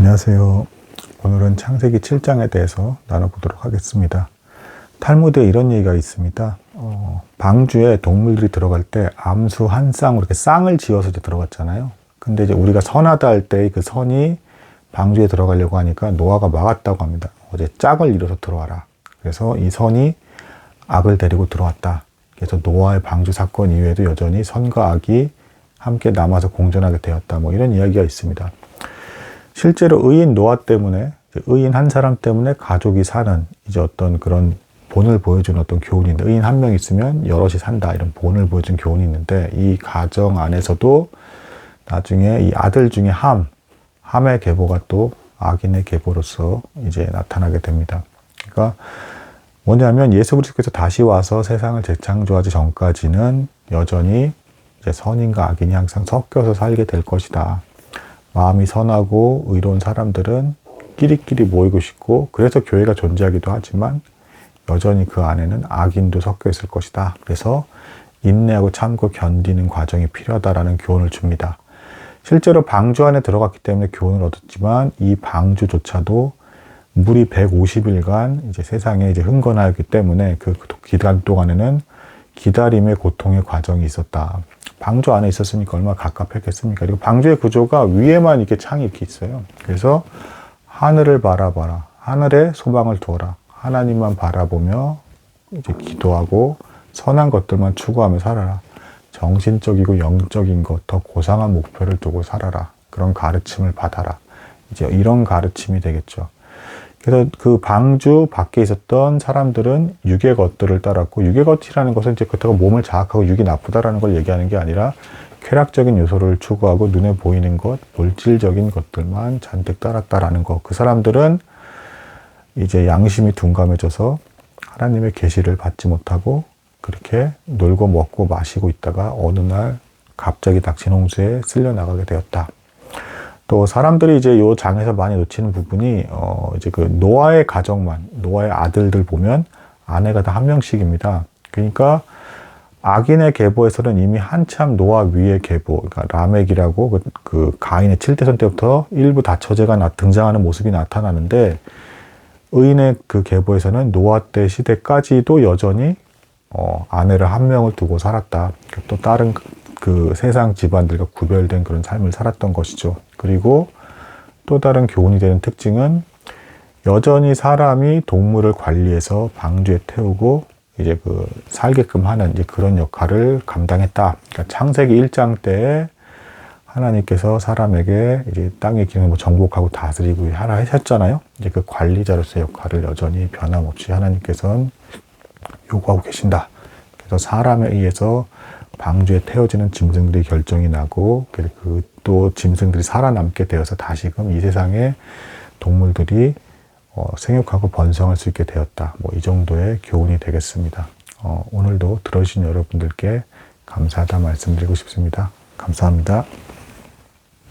안녕하세요. 오늘은 창세기 7장에 대해서 나눠보도록 하겠습니다. 탈무드에 이런 얘기가 있습니다. 어, 방주에 동물들이 들어갈 때 암수 한 쌍으로 이렇게 쌍을 지어서 이제 들어갔잖아요. 근데 이제 우리가 선하다 할 때 그 선이 방주에 들어가려고 하니까 노아가 막았다고 합니다. 어제 짝을 이뤄서 들어와라. 그래서 이 선이 악을 데리고 들어왔다. 그래서 노아의 방주 사건 이후에도 여전히 선과 악이 함께 남아서 공존하게 되었다. 뭐 이런 이야기가 있습니다. 실제로 의인 노아 때문에 의인 한 사람 때문에 가족이 사는 이제 어떤 그런 본을 보여주는 어떤 교훈이 있는데 의인 한 명 있으면 여럿이 산다 이런 본을 보여준 교훈이 있는데 이 가정 안에서도 나중에 이 아들 중에 함 함의 계보가 또 악인의 계보로서 이제 나타나게 됩니다. 그러니까 뭐냐면 예수 그리스도께서 다시 와서 세상을 재창조하기 전까지는 여전히 이제 선인과 악인이 항상 섞여서 살게 될 것이다. 마음이 선하고 의로운 사람들은 끼리끼리 모이고 싶고 그래서 교회가 존재하기도 하지만 여전히 그 안에는 악인도 섞여 있을 것이다. 그래서 인내하고 참고 견디는 과정이 필요하다라는 교훈을 줍니다. 실제로 방주 안에 들어갔기 때문에 교훈을 얻었지만 이 방주조차도 물이 150일간 이제 세상에 이제 흥건하였기 때문에 그 기간 동안에는 기다림의 고통의 과정이 있었다. 방주 안에 있었으니까 얼마나 갑갑했겠습니까? 그리고 방주의 구조가 위에만 이렇게 창이 이렇게 있어요. 그래서 하늘을 바라봐라. 하늘에 소망을 두어라. 하나님만 바라보며 이제 기도하고 선한 것들만 추구하며 살아라. 정신적이고 영적인 것, 더 고상한 목표를 두고 살아라. 그런 가르침을 받아라. 이제 이런 가르침이 되겠죠. 그래서 그 방주 밖에 있었던 사람들은 육의 것들을 따랐고 육의 것이라는 것은 이제 그렇다고 몸을 자학하고 육이 나쁘다라는 걸 얘기하는 게 아니라 쾌락적인 요소를 추구하고 눈에 보이는 것, 물질적인 것들만 잔뜩 따랐다라는 거. 그 사람들은 이제 양심이 둔감해져서 하나님의 계시를 받지 못하고 그렇게 놀고 먹고 마시고 있다가 어느 날 갑자기 닥친 홍수에 쓸려 나가게 되었다. 또 사람들이 이제 요 장에서 많이 놓치는 부분이 어 이제 그 노아의 가정만 노아의 아들들 보면 아내가 다 한 명씩입니다. 그러니까 악인의 계보에서는 이미 한참 노아 위의 계보, 그러니까 라멕이라고 그, 그 가인의 7대선 때부터 일부 다처제가 나, 등장하는 모습이 나타나는데 의인의 그 계보에서는 노아 때 시대까지도 여전히 어, 아내를 한 명을 두고 살았다. 또 다른 그 세상 집안들과 구별된 그런 삶을 살았던 것이죠. 그리고 또 다른 교훈이 되는 특징은 여전히 사람이 동물을 관리해서 방주에 태우고 이제 그 살게끔 하는 이제 그런 역할을 감당했다. 그러니까 창세기 1장 때에 하나님께서 사람에게 이제 땅의 기능을 뭐 정복하고 다스리고 하라 하셨잖아요. 이제 그 관리자로서의 역할을 여전히 변함없이 하나님께서는 요구하고 계신다. 그래서 사람에 의해서 방주에 태워지는 짐승들이 결정이 나고 그 또 짐승들이 살아남게 되어서 다시금 이 세상에 동물들이 어, 생육하고 번성할 수 있게 되었다. 뭐 이 정도의 교훈이 되겠습니다. 어, 오늘도 들어주신 여러분들께 감사하다 말씀드리고 싶습니다. 감사합니다.